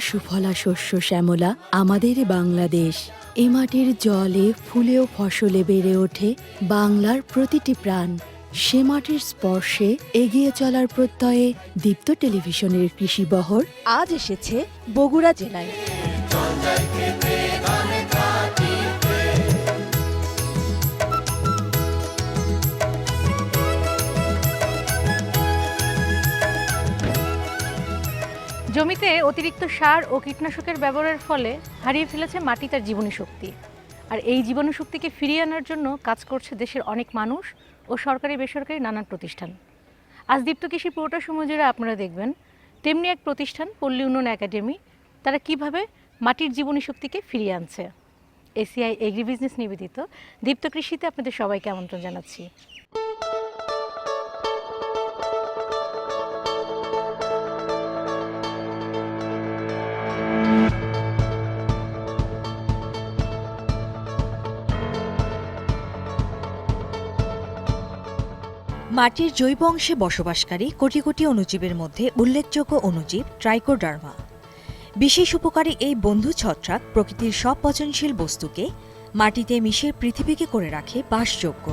সুজলা সুফলা শস্য শ্যামলা আমাদের বাংলাদেশ। এ মাটির জলে ফুলেও ফসলে বেড়ে ওঠে বাংলার প্রতিটি প্রাণ। সে মাটির স্পর্শে এগিয়ে চলার প্রত্যয়ে দীপ্ত টেলিভিশনের কৃষি বহর আজ এসেছে বগুড়া জেলায়। জমিতে অতিরিক্ত সার ও কীটনাশকের ব্যবহারের ফলে হারিয়ে ফেলেছে মাটি তার জীবনী শক্তি। আর এই জীবনী শক্তিকে ফিরিয়ে আনার জন্য কাজ করছে দেশের অনেক মানুষ ও সরকারি বেসরকারি নানান প্রতিষ্ঠান। আজ দীপ্ত কৃষি পুরোটা সময় জুড়ে আপনারা দেখবেন, তেমনি এক প্রতিষ্ঠান, পল্লী উন্নয়ন একাডেমি, তারা কীভাবে মাটির জীবনী শক্তিকে ফিরিয়ে আনছে। এসিআই এগ্রি বিজনেস নিবেদিত দীপ্ত কৃষিতে আপনাদের সবাইকে আমন্ত্রণ জানাচ্ছি। মাটির জৈব অংশে বসবাসকারী কোটি কোটি অণুজীবের মধ্যে উল্লেখযোগ্য অণুজীব ট্রাইকোডার্মা। বিশেষ উপকারী এই বন্ধু ছত্রাক প্রকৃতির সব পচনশীল বস্তুকে মাটিতে মিশে পৃথিবীকে করে রাখে বাসযোগ্য।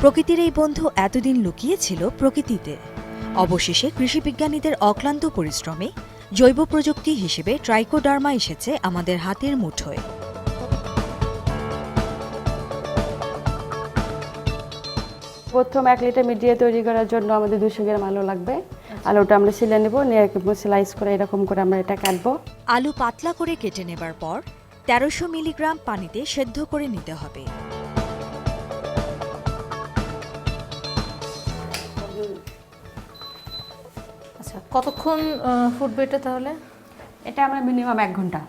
প্রকৃতির এই বন্ধু এতদিন লুকিয়েছিল প্রকৃতিতে। অবশেষে কৃষিবিজ্ঞানীদের অক্লান্ত পরিশ্রমে জৈব প্রযুক্তি হিসেবে ট্রাইকোডার্মা এসেছে আমাদের হাতের মুঠোয়। প্রথম এক লিটার মিডিয়া তৈরি করার জন্য আমাদের দুশো গ্রাম আলু লাগবে। আলুটা আমরা সিলে নেব নিয়ে স্লাইস করে এরকম করে আমরা এটা কাটবো। আলু পাতলা করে কেটে নেবার পর তেরোশো মিলিগ্রাম পানিতে সেদ্ধ করে নিতে হবে। কতক্ষণ ফুটবে এটা তাহলে? এটা আমরা মিনিমাম এক ঘণ্টা।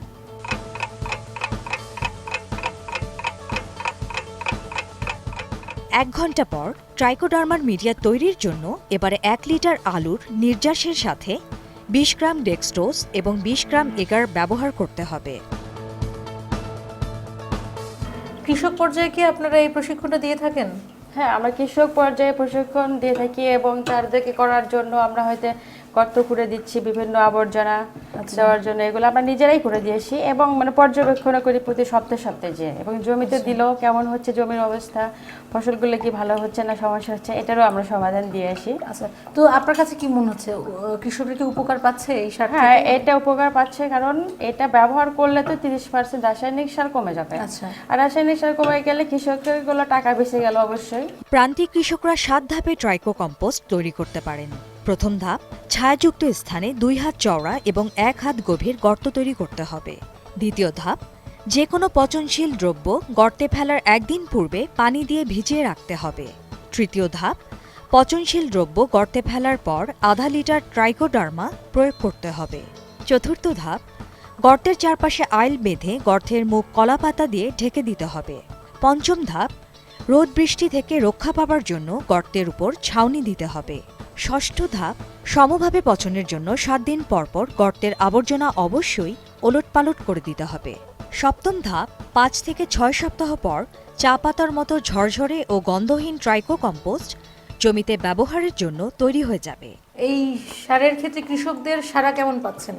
এক ঘণ্টা পর ট্রাইকোডার্মার মিডিয়া তৈরির জন্য এবারে এক লিটার আলুর নির্যাসের সাথে বিশ গ্রাম ডেক্সটোস এবং বিশ গ্রাম এগার ব্যবহার করতে হবে। কৃষক পর্যায়ে কি আপনারা এই প্রশিক্ষণটা দিয়ে থাকেন? হ্যাঁ আমরা কৃষক পর্যায়ে প্রশিক্ষণ দিয়ে থাকি এবং তাদেরকে করার জন্য আমরা হয়তো গর্ত খুঁড়ে দিচ্ছি বিভিন্ন আবর্জনা দেওয়ার জন্য এগুলো আমরা নিজেরাই করে দিয়েছি এবং মানে পর্যবেক্ষণ করি প্রতি সপ্তাহে সপ্তাহে যে এবং জমিতে দিলেও কেমন হচ্ছে জমির অবস্থা ফসলগুলো কি ভালো হচ্ছে না সমস্যা হচ্ছে এটারও আমরা সমাধান দিয়ে আসি। আচ্ছা তো আপনার কাছে কি মনে হচ্ছে কৃষকরা কি উপকার পাচ্ছে এই সার হ্যাঁ এটা উপকার পাচ্ছে কারণ এটা ব্যবহার করলে তো তিরিশ পার্সেন্ট রাসায়নিক সার কমে যাবে। আচ্ছা। আর রাসায়নিক সার কমে গেলে কৃষকেরগুলো টাকা বেঁচে গেল অবশ্যই। প্রান্তিক কৃষকরা সাত ধাপে ট্রাইকো কম্পোস্ট তৈরি করতে পারেন। প্রথম ধাপ, ছায়াযুক্ত স্থানে দুই হাত চওড়া এবং এক হাত গভীর গর্ত তৈরি করতে হবে। দ্বিতীয় ধাপ যে কোনো পচনশীল দ্রব্য গর্তে ফেলার একদিন পূর্বে পানি দিয়ে ভিজিয়ে রাখতে হবে। তৃতীয় ধাপ, পচনশীল দ্রব্য গর্তে ফেলার পর আধা লিটার ট্রাইকোডার্মা প্রয়োগ করতে হবে। চতুর্থ ধাপ, গর্তের চারপাশে আইল বেঁধে গর্তের মুখ কলাপাতা দিয়ে ঢেকে দিতে হবে। পঞ্চম ধাপ, রোদ বৃষ্টি থেকে রক্ষা পাবার জন্য গর্তের উপর ছাউনি দিতে হবে। ষষ্ঠ ধাপ, সমভাবে পচনের জন্য সাত দিন পরপর গর্তের আবর্জনা অবশ্যই ওলটপালট করে দিতে হবে। সপ্তম ধাপ, পাঁচ থেকে ছয় সপ্তাহ পর চা পাতার মতো ঝরঝরে ও গন্ধহীন ট্রাইকো কম্পোস্ট জমিতে ব্যবহারের জন্য তৈরি হয়ে যাবে। এই সারের ক্ষেত্রে কৃষকদের সারা কেমন পাচ্ছেন?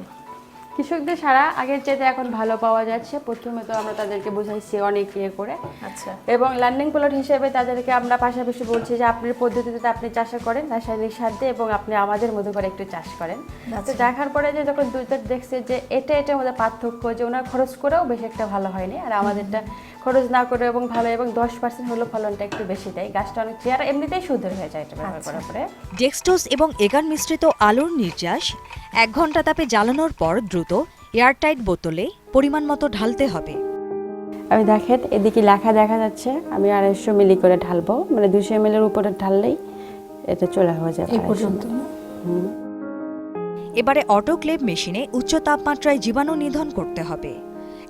কৃষকদের সারা আগের চাইতে এখন ভালো পাওয়া যাচ্ছে। প্রথমে তো আমরা তাদেরকে বোঝাইছি অনেক ইয়ে করে। আচ্ছা। এবং লার্নিং প্লট হিসেবে তাদেরকে আমরা পাশাপাশি বলছি যে আপনার পদ্ধতিতে আপনি চাষ করেন রাসায়নিক সার দিয়ে এবং আপনি আমাদের মতো করে একটু চাষ করেন। তো দেখার পরে যে যখন দুইটা দেখছে যে এটা এটার মধ্যে পার্থক্য যে ওনার খরচ করেও বেশি একটা ভালো হয়নি। আর আমাদেরটা খরচ না করে এবং ভালো এবং দশ পার্সেন্ট হলো ফলনটা একটু বেশি দেয়। গাছটা অনেক চেয়ার এমনিতেই সুন্দর হয়ে যায় এটা ব্যবহার করার পরে। ডেক্সটোস এবং এগার মিশ্রিত আলুর নির্যাস এক ঘণ্টা তাপে জ্বালানোর পর দ্রুত এয়ারটাইট বোতলে পরিমাণ মতো ঢালতে হবে। আমি দেখেন এদিকে লেখা দেখা যাচ্ছে আমি আড়াইশো মিলি করে ঢালবো মানে দুশো এম এর উপরে ঢাললেই এটা চলে হয়ে যাবে এই পর্যন্ত এবারে অটোক্লেভ মেশিনে উচ্চ তাপমাত্রায় জীবাণু নিধন করতে হবে।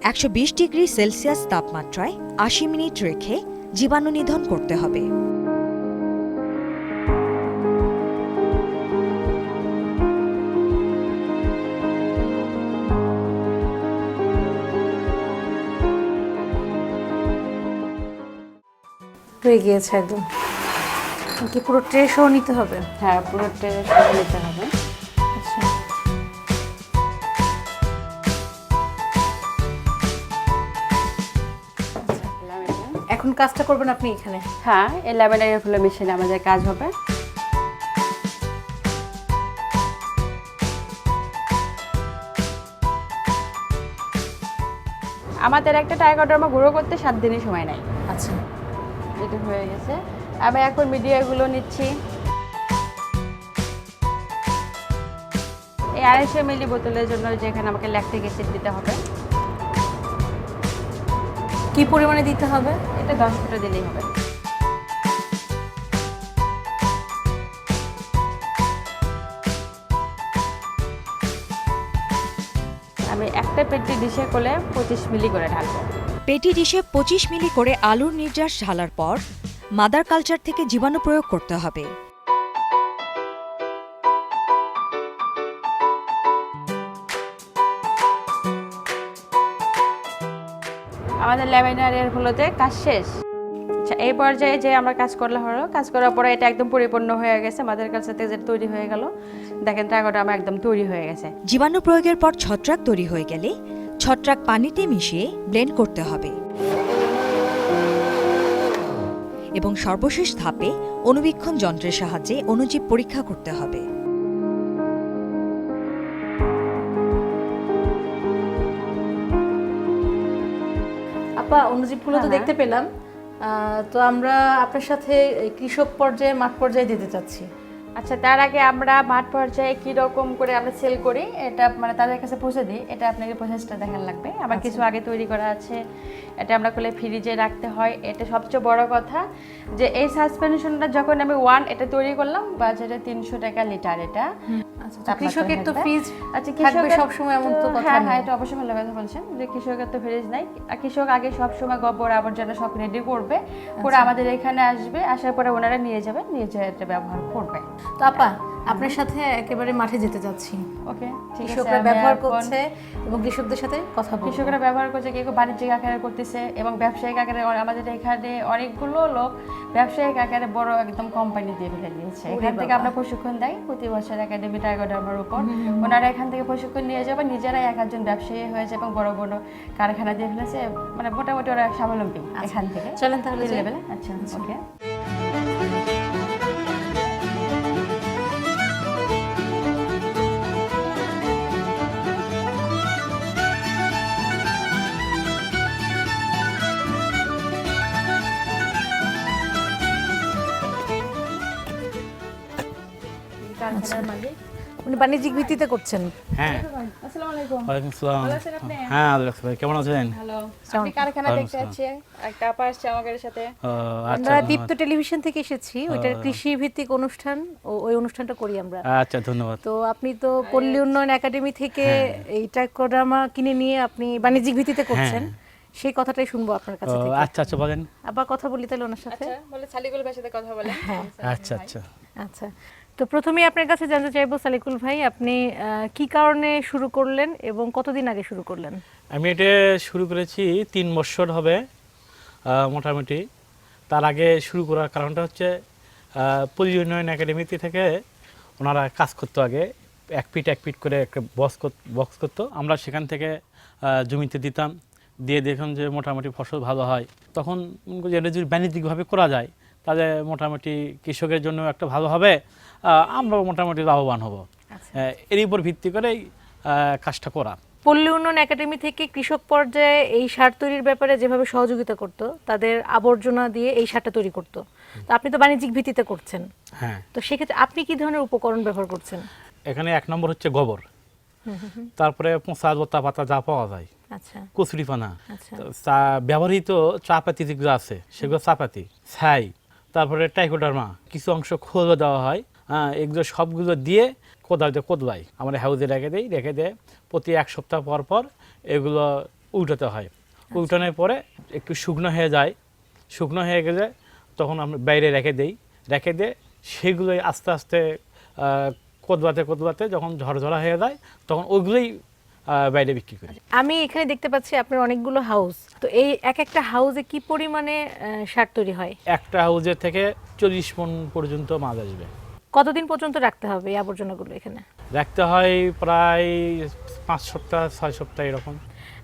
একশো বিশ ডিগ্রি সেলসিয়াস তাপমাত্রায় আশি মিনিট রেখে জীবাণু নিধন করতে হবে। হয়ে গিয়েছে একদম। কি পুরো ট্রে নিতে হবে? হ্যাঁ পুরো সব নিতে হবে। কাজটা করবেন আপনি এখানে? হ্যাঁ এই ল্যাভেন্ডার ফুলের মেশিনে আমাদের কাজ হবে। আমাদের একটা টাইগারডার্মা গুঁড়ো করতে সাত দিনের সময় নেয়। আচ্ছা। এটা হয়ে গেছে। আমি এখন মিডিয়াগুলো নিচ্ছি। এই আড়াইশো মিলি বোতলের জন্য যেখানে আমাকে ল্যাকটিক অ্যাসিড দিতে হবে। কি পরিমাণে দিতে হবে? এটা দশ ফুটা দিলেই হবে। আমি একটা পেটি ডিশে করলে পঁচিশ মিলি করে ঢালবো। পেটি ডিশে পঁচিশ মিলি করে আলুর নির্যাস ঢালার পর মাদার কালচার থেকে জীবাণু প্রয়োগ করতে হবে। আমাদের ল্যাভেন্ডার এর হলোতে কাজ শেষ। আচ্ছা এই পর্যায়ে যে আমরা কাজ করলে হলো, কাজ করার পরে এটা একদম পরিপূর্ণ হয়ে গেছে। আমাদের থেকে যেটা তৈরি হয়ে গেল। দেখেন ট্রাগোটা আমার একদম তৈরি হয়ে গেছে। জীবাণু প্রয়োগের পর ছত্রাক তৈরি হয়ে গেলে ছত্রাক পানিতে মিশিয়ে ব্লেন্ড করতে হবে। এবং সর্বশেষ ধাপে অণুবীক্ষণ যন্ত্রের সাহায্যে অণুজীব পরীক্ষা করতে হবে। আপা অনুজীবগুলো তো হ্যাঁ, দেখতে পেলাম। তো আমরা আপনার সাথে কৃষক পর্যায়ে মাঠ পর্যায়ে দিতে চাচ্ছি। আচ্ছা তার আগে আমরা মাঠ পর্যায়ে কি রকম করে আমরা সেল করি এটা মানে তাদের কাছে পৌঁছে দিই। এটা আপনাকে প্রসেসটা দেখার লাগবে। আবার কিছু আগে তৈরি করা আছে। এটা আমরা করলে ফ্রিজে রাখতে হয়। এটা সবচেয়ে বড় কথা যে এই সাসপেনশনটা যখন আমি ওয়ান এটা তৈরি করলাম বাজারে তিনশো টাকা লিটার এটা। আচ্ছা কৃষকের তো ফ্রিজ আচ্ছা কৃষকের সবসময় এমন তো কথা হ্যাঁ। হ্যাঁ এটা অবশ্যই ভালো কথা বলছেন। যে কৃষকের তো ফ্রিজ নাই। আর কৃষক আগে সব সময় গোবর আবর্জনা সব রেডি করবে। করে আচ্ছা। আমাদের এখানে আসবে। আসার পরে ওনারা নিয়ে যাবে নিয়ে যেয়ে এটা ব্যবহার করবে। তো আপা আপনার সাথে একেবারে মাঠে যেতে চাচ্ছি ওকে কৃষকরা ব্যবহার করছে এবং কৃষকদের সাথে কথা কৃষকরা ব্যবহার করছে কেউ বাণিজ্যিক আকারে করতেছে এবং ব্যবসায়িক আকারে আমাদের এখানে অনেকগুলো লোক ব্যবসায়িক আকারে বড় একদম কোম্পানি দিয়ে ফেলে দিয়েছে। এখান থেকে আমরা প্রশিক্ষণ দেই প্রতি বছর একাডেমি টাইগোডার্মার উপর। ওনারা এখান থেকে প্রশিক্ষণ নিয়ে যাবে নিজেরাই এক একজন ব্যবসায়ী হয়েছে এবং বড় বড় কারখানা দিয়ে ফেলেছে। মানে মোটামুটি ওরা স্বাবলম্বী এখান থেকে। চলেন তাহলে আচ্ছা ওকে বাণিজ্যিক ভিত্তিতে করছেন? হ্যাঁ। আসসালামু আলাইকুম ওয়ালাইকুম আসসালাম? হ্যাঁ আল্লাহ ভাই কেমন আছেন? হ্যালো আপনি কারখানা দেখতে। একটা আপা আসছে আমাদের সাথে। আচ্ছা আমরা দীপ্ত টেলিভিশন থেকে এসেছি। ওইটা ও। কৃষি ভিত্তিক অনুষ্ঠান ও ওই অনুষ্ঠানটা করি আমরা। আচ্ছা ধন্যবাদ। তো আপনি তো পল্লী উন্নয়ন একাডেমি থেকে হ্যাঁ। এই টাইকোডার্মা কিনে নিয়ে আপনি বাণিজ্যিক ভিত্তিতে করছেন। সেই কথাটাই শুনব আপনার কাছে থেকে। আচ্ছা আচ্ছা বলেন। আবার কথা বলি তাহলে ওনার সাথে? আচ্ছা বলে সালিকুল ভাইয়ের সাথে কথা বলে আচ্ছা আচ্ছা। আচ্ছা। তো প্রথমেই আপনার কাছে জানতে চাইব, সালিকুল ভাই, আপনি কি কারণে শুরু করলেন এবং কতদিন আগে শুরু করলেন? আমি এটা শুরু করেছি তিন বছর হবে মোটামুটি। তার আগে শুরু করার কারণটা হচ্ছে পল্লী উন্নয়ন একাডেমিতে থেকে ওনারা কাজ করতো আগে। এক পিট এক পিট করে একটা বক্স বক্স করতো। আমরা সেখান থেকে জমিতে দিতাম। দিয়ে দেখলাম যে মোটামুটি ফসল ভালো হয়। তখন করি যে এটা যদি বাণিজ্যিকভাবে করা যায়, তাহলে মোটামুটি কৃষকের জন্য একটা ভালো হবে। আহ, আমরাও মোটামুটি লাভবান হব। আচ্ছা। এর উপর ভিত্তি করে কাজটা করা। পল্লী উন্নয়ন একাডেমি থেকে কৃষক পর্যায়ে এই সার তৈরির ব্যাপারে যেভাবে সহযোগিতা করতো তাদের আবর্জনা দিয়ে এই সারটা তৈরি করতো। তো আপনি তো বাণিজ্যিক ভিত্তিতে করছেন। হ্যাঁ। তো সেক্ষেত্রে আপনি কি ধরনের উপকরণ ব্যবহার করছেন? এখানে এক নম্বর হচ্ছে গোবর। তারপরে পচা লতা পাতা যা পাওয়া যায়। আচ্ছা। কচুরিপানা আচ্ছা। চা- ব্যবহৃত চা পাতি যেগুলো আছে সেগুলো চা পাতি ছাই তারপরে টাইকোডার্মা কিছু অংশ খোলও দেওয়া হয়। হ্যাঁ এগুলো সবগুলো দিয়ে কোদাল দিয়ে কোদলাই। আমরা হাউজে রেখে দিই রেখে দিয়ে প্রতি এক সপ্তাহ পর পর এগুলো উল্টাতে হয়। উল্টানোর পরে একটু শুকনো হয়ে যায়। শুকনো হয়ে গেলে তখন আমরা বাইরে রেখে দিই। রেখে দিয়ে সেগুলোই আস্তে আস্তে কোদলাতে কোদলাতে যখন ঝরঝরা হয়ে যায় তখন ওইগুলোই বাইরে বিক্রি করি। আমি এখানে দেখতে পাচ্ছি আপনার অনেকগুলো হাউস। তো এই এক একটা হাউসে কি পরিমাণে সার তৈরি হয়? একটা হাউজের থেকে চল্লিশ মন পর্যন্ত মাছ আসবে। কতদিন পর্যন্ত রাখতে হবে এই আবর্জনাগুলো এখানে? রাখতে হয় প্রায় পাঁচ সপ্তাহ ছয় সপ্তাহ এরকম।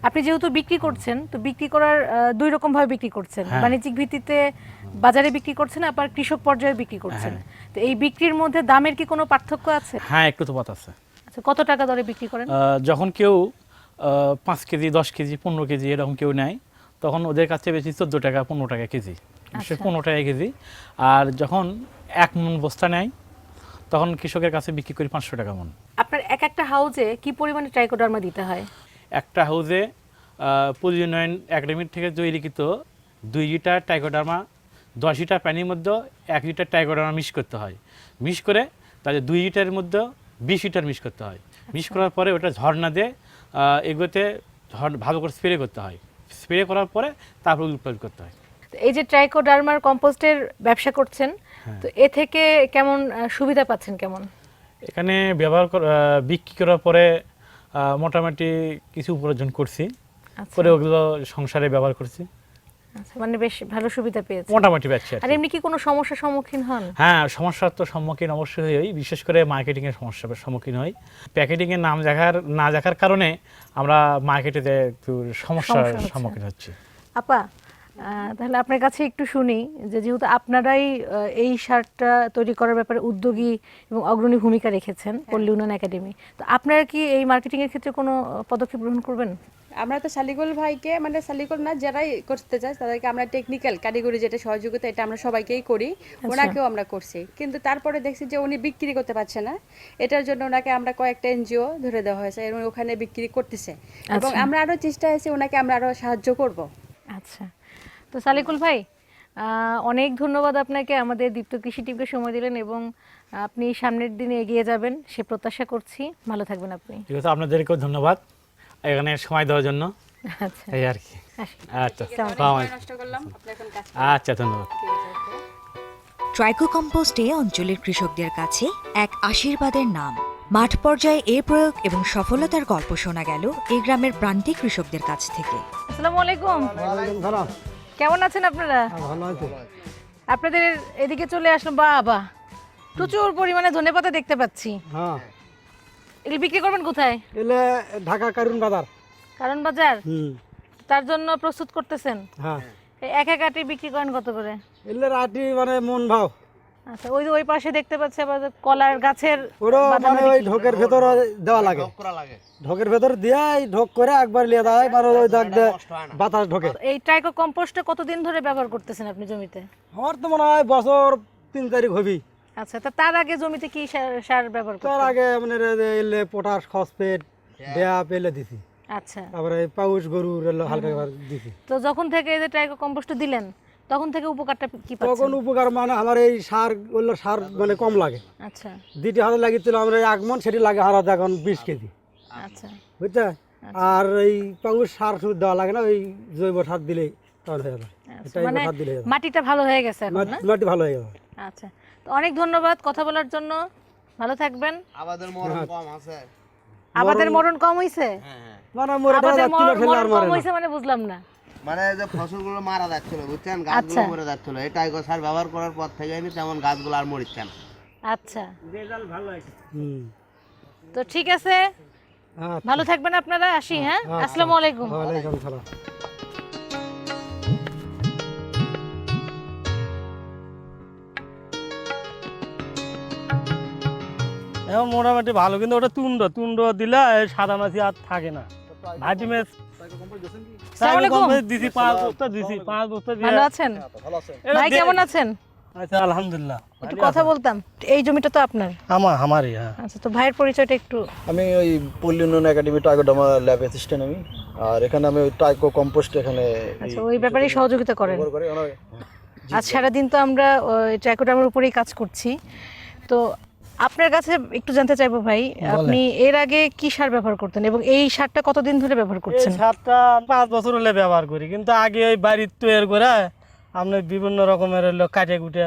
আপনি যেহেতু বিক্রি করছেন তো বিক্রি করার দুই রকম ভাবে বিক্রি করছেন। হ্যাঁ। বাণিজ্যিক ভিত্তিতে বাজারে বিক্রি করছেন আবার কৃষক পর্যায়ে বিক্রি করছেন। তো এই বিক্রির মধ্যে দামের কি কোনো পার্থক্য আছে? হ্যাঁ একটু তো আছে। আচ্ছা কত টাকা দরে বিক্রি করেন? যখন কেউ পাঁচ কেজি দশ কেজি পনেরো কেজি এরকম কেউ নেয় তখন ওদের কাছে বেশি চোদ্দ টাকা পনেরো টাকা কেজি। আচ্ছা। পনেরো টাকা কেজি। আর যখন এক মন বস্তা নেয় তখন কৃষকের কাছে বিক্রি করি পাঁচশো টাকা মন। আপনার এক একটা হাউজে কি পরিমাণে ট্রাইকোডার্মা দিতে হয়? একটা হাউজে পরিজনয়ন একাডেমির থেকে তৈরিকৃত দুই লিটার টাইকোডার্মা দশ লিটার পানির মধ্যে এক লিটার টাইকোডার্মা মিক্স করতে হয়। মিক্স করে তাহলে দুই লিটারের মধ্যে বিশ লিটার মিক্স করতে হয়। মিক্স করার পরে ওটা ঝর্ণা দিয়ে এগুলোতে ভালো করে স্প্রে করতে হয়। স্প্রে করার পরে তারপর উৎপাদন করতে হয়। এই যে ট্রাইকোডার্মার কম্পোস্টের ব্যবসা করছেন। তো এ থেকে কেমন সুবিধা পাচ্ছেন কেমন? এখানে ব্যবহার বিক্রি করার পরে মোটামুটি কিছু উপার্জন করছি। আচ্ছা। করে ওগুলো সংসারে ব্যবহার করছি। আচ্ছা, মানে বেশ ভালো সুবিধা পেয়েছেন। মোটামুটি ব্যবসা আর এমনি কি কোনো সমস্যার সম্মুখীন হন? হ্যাঁ সমস্যার তো সম্মুখীন অবশ্যই হই। বিশেষ করে মার্কেটিং এর সমস্যার সম্মুখীন হই। প্যাকেটিং এর নাম দেখার না দেখার কারণে আমরা মার্কেটে একটু সমস্যার। সম্মুখীন হচ্ছি। আপা তাহলে আপনার কাছে একটু শুনি যে যেহেতু আপনারাই এই সারটা তৈরি করার ব্যাপারে উদ্যোগী এবং অগ্রণী ভূমিকা রেখেছেন পল্লী উন্নয়ন একাডেমি তো আপনারা কি এই মার্কেটিং এর ক্ষেত্রে কোনো পদক্ষেপ গ্রহণ করবেন? আমরা তো শালিকুল ভাইকে মানে শালিকুল না যারাই করতে চায় তাদেরকে আমরা টেকনিক্যাল কারিগরি যেটা সহযোগিতা এটা আমরা সবাইকেই করি ওনাকেও আমরা করছি। কিন্তু তারপরে দেখছি যে উনি বিক্রি করতে পারছে না এটার জন্য ওনাকে আমরা কয়েকটা এনজিও ধরে দেওয়া হয়েছে এবং ওখানে বিক্রি করতেছে। এবং আচ্ছা। আমরা আরও চেষ্টা আছে ওনাকে আমরা আরও সাহায্য করব। আচ্ছা। তো সালিকুল ভাই অনেক ধন্যবাদ আপনাকে আমাদের দীপ্ত কৃষি টিমকে সময় দিলেন এবং আপনি সামনের দিনে এগিয়ে যাবেন সে প্রত্যাশা করছি। ভালো থাকবেন আপনি। ঠিক আছে আপনাদেরকেও ধন্যবাদ এখানে সময় দেওয়ার জন্য। আচ্ছা। এই আর কি। আচ্ছা আসসালামু আলাইকুম। নষ্ট করলাম আপনি এখন কাজ আচ্ছা ধন্যবাদ। ট্রাইকো কম্পোস্ট এ অঞ্চলের কৃষকদের কাছে এক আশীর্বাদের নাম। মাঠ পর্যায়ে এ প্রয়োগ এবং সফলতার গল্প শোনা গেল এই গ্রামের প্রান্তিক কৃষকদের কাছ থেকে। আসসালামু আলাইকুম। কেমন আছেন আপনারা? ভালো আছি। আপনাদের এদিকে চলে আসলাম বাবা। প্রচুর পরিমাণে ধনেপাতা দেখতে পাচ্ছি। হ্যাঁ। এগুলো বিক্রি করবেন কোথায়? এলে ঢাকা কারুন বাজার। কারণ বাজার? হুম। তার জন্য প্রস্তুত করতেছেন? হ্যাঁ। এক এক আটি বিক্রি করেন কত করে? এলে আটি মানে মন ভাও। আচ্ছা ওই যে ওই পাশে দেখতে পাচ্ছি আবার কলার গাছের ওরও মানে ওই ঢোকের ভেতর দেওয়া লাগে। ঢোকের ভেতর দিয়ে ঢোক করে একবার লিয়ে দেয় মানে ওই দাগ বাতাস ঢোকে। এই ট্রাইকো কম্পোস্টটা কতদিন ধরে ব্যবহার করতেছেন আপনি জমিতে? আমার তো মনে হয় বছর তিন তারিখ হবি আচ্ছা তা তার আগে জমিতে কি সার ব্যবহার তার আগে মানে এলে পটাশ ফসফেট দেয়া পেলে দিছি। আচ্ছা। তারপরে পাউস গরুর এলো হালকা একবার দিছি। তো যখন থেকে এই যে ট্রাইকো কম্পোস্ট দিলেন তখন থেকে উপকারটা কি তখন উপকার মানে আমার এই সার ওগুলো সার মানে কম লাগে। আচ্ছা। দ্বিতীয় হাতে লাগিয়েছিল আমরা এই আগমন সেটি লাগে হারাতে এখন বিশ কেজি। আচ্ছা। বুঝতে আর এই পাউস সার সুর দেওয়া লাগে না ওই জৈব সার দিলেই তখন হয়ে যাবে আচ্ছা, মানে। মাটিটা ভালো হয়ে গেছে মাটি- মাটি ভালো হয়ে যাবে আচ্ছা। তো অনেক ধন্যবাদ কথা বলার জন্য। ভালো থাকবেন। আমাদের মরণ কম আছে। আবাদের মরণ কম হইছে? মানে মরে টরে আবাদের যাচ্ছিল মরণ কম হইছে মানে বুঝলাম না। মানে এই যে ফসলগুলো মারা যাচ্ছিল বুঝছেন? গাছগুলো আচ্ছা। মরে যাচ্ছিল। এই টাইগো সার ব্যবহার করার পর থেকে নি তেমন গাছগুলো আর মরিচ্ছে না। আচ্ছা। হুম। তো ঠিক আছে। আচ্ছা। ভালো থাকবেন আপনারা আসি হ্যাঁ? আসসালামু আলাইকুম। ওয়ালাইকুম সালাম। মোটামুটি ভালো কিন্তু ওটা তুন্ড তুন্ড দিলে সাদা মাছি আর থাকে না। আলাইকুম। দিছি পাঁচ বস্তা দিছি পাঁচ বস্তা ভালো। আছেন? ভাই কেমন আছেন? আচ্ছা আলহামদুলিল্লাহ। একটু কথা বলতাম এই জমিটা তো আপনার। আমার আমারই হ্যাঁ। আচ্ছা তো ভাইয়ের পরিচয়টা একটু আমি ওই পল্লী উন্নয়ন একাডেমি টাইকোডামা ল্যাব অ্যাসিস্ট্যান্ট আমি। আর এখানে আমি ওই টাইকো কম্পোস্ট এখানে আচ্ছা ওই ব্যাপারে সহযোগিতা করেন। আজ সারাদিন তো আমরা উপরেই কাজ করছি। তো আপনার কাছে একটু জানতে চাইব ভাই আপনি এর আগে কি সার ব্যবহার করতেন এবং এই সারটা কতদিন ধরে ব্যবহার করছেন? সারটা পাঁচ বছর হলে ব্যবহার করি কিন্তু আগে ওই বাড়ির তৈরি করে আপনি বিভিন্ন রকমের হলো কাটে কুটে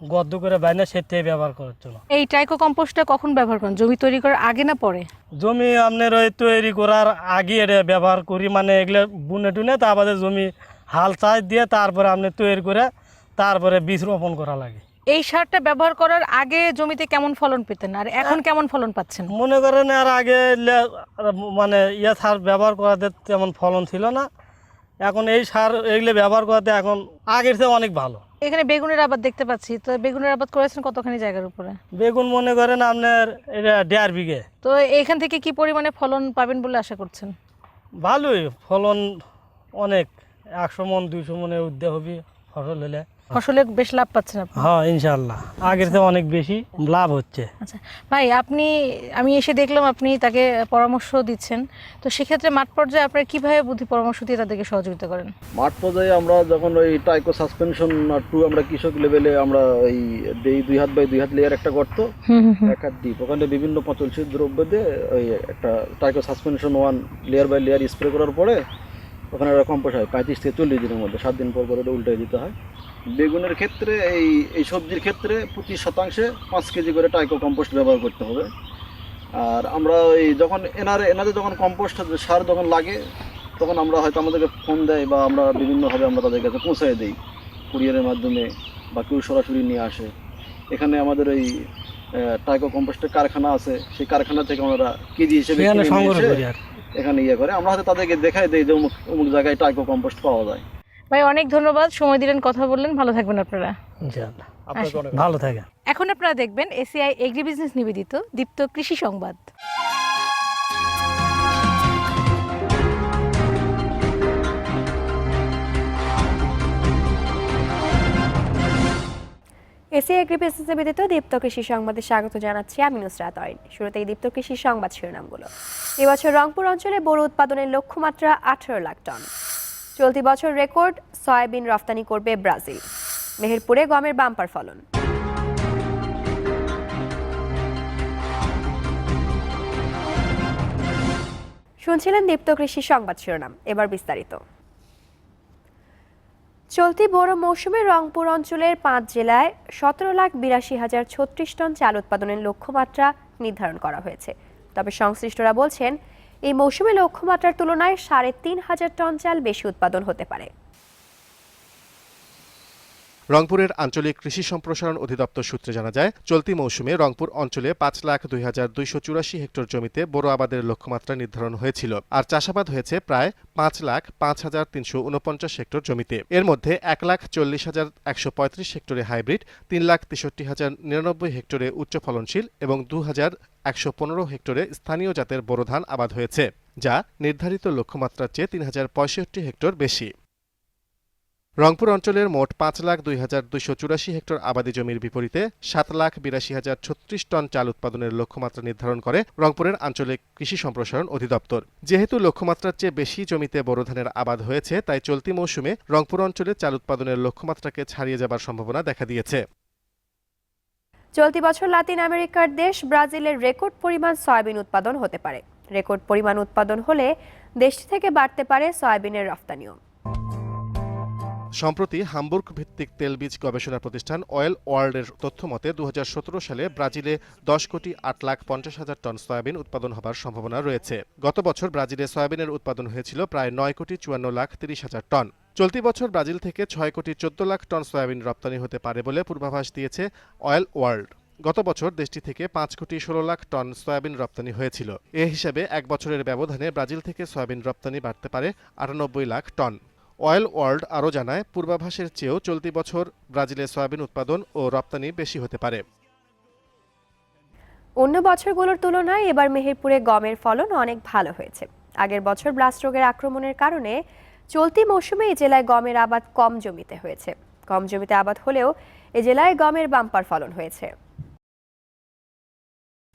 গদ্দ করে বাইনা সে থেকে ব্যবহার করার জন্য। এই ট্রাইকো কম্পোস্টটা কখন ব্যবহার করেন? জমি তৈরি করার আগে না পরে? জমি আপনার ওই তৈরি করার আগে এটা ব্যবহার করি মানে এগুলো বুনে টুনে তারপরে জমি হাল চাষ দিয়ে তারপরে আপনি তৈরি করে তারপরে বীজ রোপণ করা লাগে। এই সারটা ব্যবহার করার আগে জমিতে কেমন ফলন পেতেন? আর এখন কেমন ফলন পাচ্ছেন? মনে করেন আর আগে মানে ইয়ে সার ব্যবহার করাতে তেমন ফলন ছিল না। এখন এই সার এগুলো ব্যবহার করাতে এখন আগের চেয়ে অনেক ভালো। এখানে বেগুনের আবাদ দেখতে পাচ্ছি। তো বেগুনের আবাদ করেছেন কতখানি জায়গার উপরে? বেগুন মনে করেন আপনার এটা দেড় বিঘে। তো এখান থেকে কি পরিমাণে ফলন পাবেন বলে আশা করছেন? ভালোই ফলন অনেক। একশো মন দুইশো মনের উদ্যোগ হবে ফসল হলে। ফসলে বেশ লাভ পাচ্ছেন আপনি? হ্যাঁ ইনশাল্লাহ আগের থেকে অনেক বেশি লাভ হচ্ছে। আচ্ছা ভাই আপনি আমি এসে দেখলাম আপনি তাকে পরামর্শ দিচ্ছেন। তো সেক্ষেত্রে মাঠ পর্যায়ে আপনারা কীভাবে বুদ্ধি পরামর্শ দিয়ে তাদেরকে সহযোগিতা করেন? মাঠ পর্যায়ে আমরা যখন ওই টাইকো সাসপেনশন টু আমরা কৃষক লেভেলে আমরা ওই দেই দুই হাত বাই দুই হাত লেয়ার একটা গর্ত এক হাত ডিপ ওখানে বিভিন্ন পচনশীল দ্রব্য দিয়ে ওই একটা টাইকো suspension one layer by layer spray করার পরে ওখানে ওরা কম্পোস্ট হয় পঁয়ত্রিশ থেকে চল্লিশ দিনের মধ্যে সাত দিন পর পর ওটা উল্টে দিতে হয়। বেগুনের ক্ষেত্রে এই এই সবজির ক্ষেত্রে প্রতি শতাংশে পাঁচ কেজি করে টাইকো কম্পোস্ট ব্যবহার করতে হবে। আর আমরা ওই যখন এনারে এনাদের যখন কম্পোস্ট সার যখন লাগে তখন আমরা হয়তো আমাদেরকে ফোন দেয় বা আমরা বিভিন্নভাবে আমরা তাদের কাছে পৌঁছায় দিই কুরিয়ারের মাধ্যমে বা কেউ সরাসরি নিয়ে আসে। এখানে আমাদের ওই আহ, টাইকো কম্পোস্টের কারখানা আছে সেই কারখানা থেকে আমরা কেজি হিসেবে এখানে ইয়ে করে আমরা হয়তো তাদেরকে দেখাই দিই যে অমুক অমুক জায়গায় টাইকো কম্পোস্ট পাওয়া যায়। ভাই অনেক ধন্যবাদ। সময় দিলেন কথা বললেন। ভালো থাকবেন আপনারা। ভালো থাকে এখন আপনারা দেখবেন এসিআই এগ্রি বিজনেস নিবেদিত দীপ্ত কৃষি সংবাদ। এসি এগ্রি বিজনেস নিবেদিত দীপ্ত কৃষি সংবাদে স্বাগত জানাচ্ছি আমি নুসরাত অরিন শুরুতেই দীপ্ত কৃষি সংবাদ শিরোনামগুলো। এবছর রংপুর অঞ্চলে বড় উৎপাদনের লক্ষ্যমাত্রা আঠারো লাখ টন। চলতি বছর রেকর্ড, সয়াবিন রফতানি করবে ব্রাজিল। মেহেরপুরে গমের বাম্পার ফলন। শুনছিলেন দীপ্ত কৃষি সংবাদ শিরোনাম, এবার বিস্তারিত। চলতি বড় মৌসুমে রংপুর অঞ্চলের পাঁচ জেলায় সতেরো লাখ বিরাশি হাজার ছত্রিশ টন চাল উৎপাদনের লক্ষ্যমাত্রা নির্ধারণ করা হয়েছে। তবে সংশ্লিষ্টরা বলছেন এই মৌসুমে লক্ষ্যমাত্রার তুলনায় সাড়ে তিন হাজার টন চাল বেশি উৎপাদন হতে পারে। রংপুরের আঞ্চলিক কৃষি সম্প্রসারণ অধিদপ্তর সূত্রে জানা যায়, চলতি মৌসুমে রংপুর অঞ্চলে পাঁচ লাখ দুই হাজার দুইশো চুরাশি হেক্টর জমিতে বোরো আবাদের লক্ষ্যমাত্রা নির্ধারণ হয়েছিল। আর চাষাবাদ হয়েছে প্রায় পাঁচ লাখ পাঁচ হাজার তিনশো উনপঞ্চাশ হেক্টর জমিতে। এর মধ্যে এক লাখ চল্লিশ হাজার একশো পঁয়ত্রিশ হেক্টরে হাইব্রিড, তিন লাখ তেষট্টি হাজার নিরানব্বই হেক্টরে উচ্চ ফলনশীল এবং দু হাজার একশো পনেরো হেক্টরে স্থানীয় জাতের বোরো ধান আবাদ হয়েছে, যা নির্ধারিত লক্ষ্যমাত্রার চেয়ে তিন হাজার পঁয়ষট্টি হেক্টর বেশি। রংপুর অঞ্চলের মোট পাঁচ লাখ দুই হাজার দুইশো চুরাশি হেক্টর আবাদি জমির বিপরীতে সাত লাখ বিরাশি হাজার ছত্রিশ টন চাল উৎপাদনের লক্ষ্যমাত্রা নির্ধারণ করে রংপুরের আঞ্চলিক কৃষি সম্প্রসারণ অধিদপ্তর। যেহেতু লক্ষ্যমাত্রার চেয়ে বেশি জমিতে বোরো ধানের আবাদ হয়েছে, তাই চলতি মৌসুমে রংপুর অঞ্চলে চাল উৎপাদনের লক্ষ্যমাত্রাকে ছাড়িয়ে যাবার সম্ভাবনা দেখা দিয়েছে। চলতি বছর লাতিন আমেরিকার দেশ ব্রাজিলের রেকর্ড পরিমাণ সয়াবিন উৎপাদন হতে পারে। রেকর্ড পরিমাণ উৎপাদন হলে দেশটি থেকে বাড়তে পারে সয়াবিনের রফতানিও। সম্প্রতি হামবুর্গ ভিত্তিক তেলবীজ গবেষণা প্রতিষ্ঠান অয়েল ওয়ার্ল্ডের তথ্য মতে দু হাজার সতেরো সালে ব্রাজিলে দশ কোটি আট লাখ পঞ্চাশ হাজার টন সয়াবিন উৎপাদন হবার সম্ভাবনা রয়েছে। গত বছর ব্রাজিলে সয়াবিনের উৎপাদন হয়েছিল প্রায় নয় কোটি চুয়ান্ন লাখ তিরিশ হাজার টন। চলতি বছর ব্রাজিল থেকে ছয় কোটি চোদ্দ লাখ টন সয়াবিন রপ্তানি হতে পারে বলে পূর্বাভাস দিয়েছে অয়েল ওয়ার্ল্ড। গত বছর দেশটি থেকে পাঁচ কোটি ষোলো লাখ টন সয়াবিন রপ্তানি হয়েছিল। এ হিসাবে এক বছরের ব্যবধানে ব্রাজিল থেকে সয়াবিন রপ্তানি বাড়তে পারে আটানব্বই লাখ টন। অয়েল ওয়ার্ল্ড আরও জানায়, পূর্বাভাসের চেয়েও চলতি বছর ব্রাজিলে সয়াবিন উৎপাদন ও রপ্তানি বেশি হতে পারে। অন্য বছরগুলোর তুলনায় এবার মেহেরপুরে গমের ফলন অনেক ভালো হয়েছে। আগের বছর ব্লাস্ট রোগের আক্রমণের কারণে চলতি মৌসুমে এই জেলায় গমের আবাদ কম জমিতে হয়েছে। কম জমিতে আবাদ হলেও এ জেলায় গমের বাম্পার ফলন হয়েছে।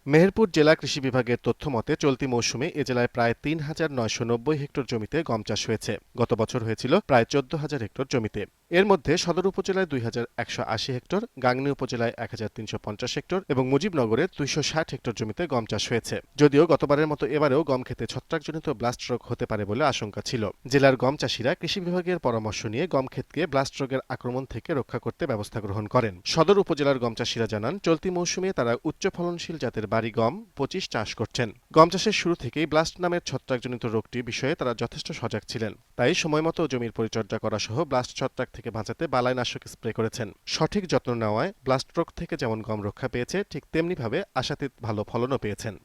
মেহেরপুর জেলা কৃষি বিভাগের তথ্য মতে, চলতি মৌসুমে এ জেলায় প্রায় তিন হাজার নয়শো নব্বই হেক্টর জমিতে গম চাষ হয়েছে। গত বছর হয়েছিল প্রায় চোদ্দ হাজার হেক্টর জমিতে। এর মধ্যে সদর উপজেলায় দুই হাজার একশো আশি হেক্টর, গাংনী উপজেলায় এক হাজার তিনশো পঞ্চাশ হেক্টর এবং মুজিবনগরে দুইশো ষাট হেক্টর জমিতে গম চাষ হয়েছে। যদিও গতবারের মতো এবারেও গম খেতে ছত্রাকজনিত ব্লাস্ট রোগ হতে পারে বলে আশঙ্কা ছিল। জেলার গম চাষিরা কৃষি বিভাগের পরামর্শ নিয়ে গম ক্ষেতকে ব্লাস্ট রোগের আক্রমণ থেকে রক্ষা করতে ব্যবস্থা গ্রহণ করেন। সদর উপজেলার গম চাষিরা জানান, চলতি মৌসুমে তারা উচ্চ ফলনশীল জাতের বাড়ি গম পঁচিশ চাষ করছেন। গম চাষের শুরু থেকেই ব্লাস্ট নামের ছত্রাকজনিত রোগটি বিষয়ে তারা যথেষ্ট সজাগ ছিলেন। তাই সময়মতো জমির পরিচর্যা করা সহ ব্লাস্ট ছত্রাক থেকে বাঁচাতে বালাইনাশক স্প্রে করেছেন। সঠিক যত্ন নেওয়ায় ব্লাস্ট রোগ থেকে যেমন গম রক্ষা পেয়েছে, ঠিক তেমনিভাবে আশাতীত ভালো ফলনও পেয়েছেন।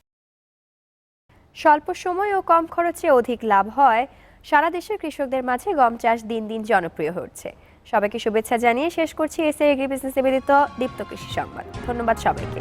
স্বল্প সময় ও কম খরচে অধিক লাভ হয়, সারা দেশের কৃষকদের মাঝে গম চাষ দিন দিন জনপ্রিয় হচ্ছে। সবাইকে শুভেচ্ছা জানিয়ে শেষ করছি এসএ এগ্রি বিজনেস নিবেদিত দীপ্ত কৃষি সংবাদ। ধন্যবাদ সবাইকে।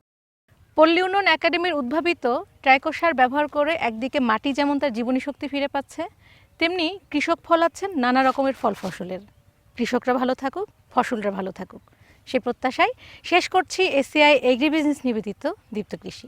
পল্লী উন্নয়ন একাডেমির উদ্ভাবিত ট্রাইকোসার ব্যবহার করে একদিকে মাটি যেমন তার জীবনী শক্তি ফিরে পাচ্ছে, তেমনি কৃষক ফলাচ্ছেন নানা রকমের ফল ফসলের। কৃষকরা ভালো থাকুক, ফসলরা ভালো থাকুক। সে প্রত্যাশায় শেষ করছি এসিআই এগ্রি বিজনেস নিবেদিত দীপ্ত কৃষি।